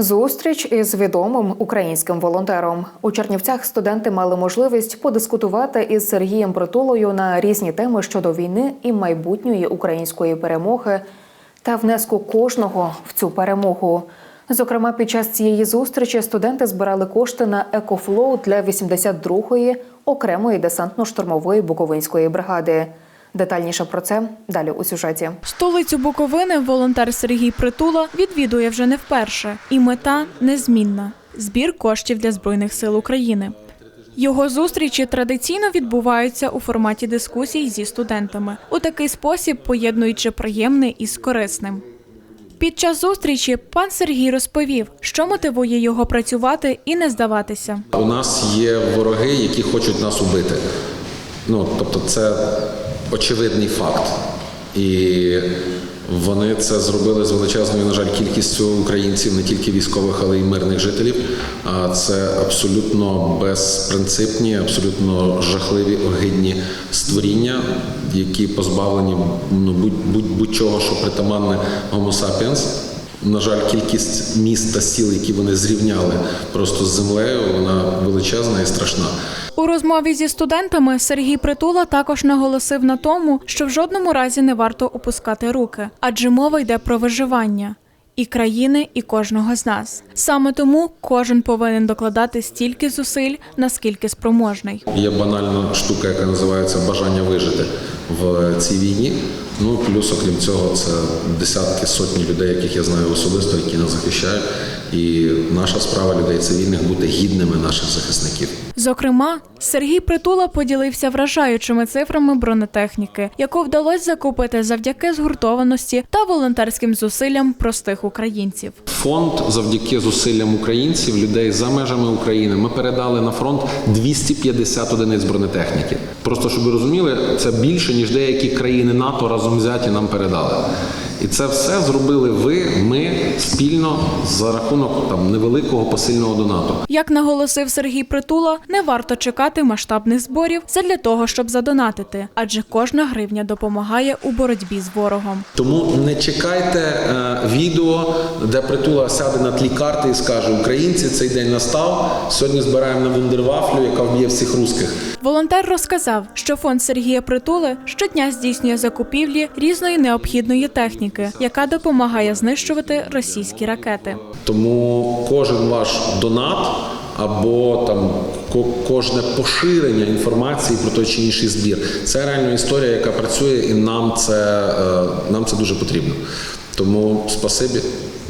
Зустріч із відомим українським волонтером у Чернівцях студенти мали можливість подискутувати із Сергієм Притулою на різні теми щодо війни і майбутньої української перемоги та внеску кожного в цю перемогу. Зокрема, під час цієї зустрічі студенти збирали кошти на екофлоу для 82-ї окремої десантно-штурмової буковинської бригади. Детальніше про це далі у сюжеті. Столицю Буковини волонтер Сергій Притула відвідує вже не вперше, і мета незмінна збір коштів для збройних сил України. Його зустрічі традиційно відбуваються у форматі дискусій зі студентами, у такий спосіб поєднуючи приємне із корисним. Під час зустрічі пан Сергій розповів, що мотивує його працювати і не здаватися. У нас є вороги, які хочуть нас убити. Ну, тобто, це очевидний факт. І вони це зробили з величезною, на жаль, кількістю українців, не тільки військових, але й мирних жителів. А це абсолютно безпринципні, абсолютно жахливі, огидні створіння, які позбавлені ну, будь- будь- будь-чого, що притаманне Homo sapiens. На жаль, кількість міст та сіл, які вони зрівняли просто з землею, вона величезна і страшна. У розмові зі студентами Сергій Притула також наголосив на тому, що в жодному разі не варто опускати руки, адже мова йде про виживання і країни, і кожного з нас. Саме тому кожен повинен докладати стільки зусиль, наскільки спроможний. Є банальна штука, яка називається бажання вижити в цій війні. Ну плюс, окрім цього, це десятки сотні людей, яких я знаю особисто, які нас захищають. І наша справа людей цивільних бути гідними наших захисників. Зокрема, Сергій Притула поділився вражаючими цифрами бронетехніки, яку вдалося закупити завдяки згуртованості та волонтерським зусиллям простих українців. Фонд завдяки зусиллям українців, людей за межами України, ми передали на фронт 250 одиниць бронетехніки. Просто щоб ви розуміли, це більше ніж деякі країни НАТО разом взяті нам передали. І це все зробили ви, ми спільно за рахунок там невеликого посильного донату. Як наголосив Сергій Притула, не варто чекати масштабних зборів задля того, щоб задонатити, адже кожна гривня допомагає у боротьбі з ворогом. Тому не чекайте е, відео, де притула сяде на тлі карти і скаже: Українці, цей день настав. Сьогодні збираємо на вундервафлю, яка вб'є всіх русських. Волонтер розказав, що фонд Сергія Притули щодня здійснює закупівлі різної необхідної техніки, яка допомагає знищувати російські ракети. Тому кожен ваш донат або там кожне поширення інформації про той чи інший збір це реально історія, яка працює, і нам це, е, нам це дуже потрібно. Тому спасибі,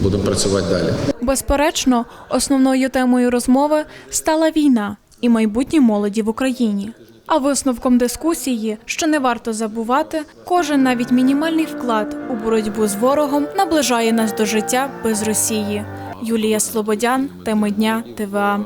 будемо працювати далі. Безперечно, основною темою розмови стала війна і майбутнє молоді в Україні. А висновком дискусії, що не варто забувати, кожен навіть мінімальний вклад у боротьбу з ворогом наближає нас до життя без Росії. Юлія Слободян, теми дня, ТВА.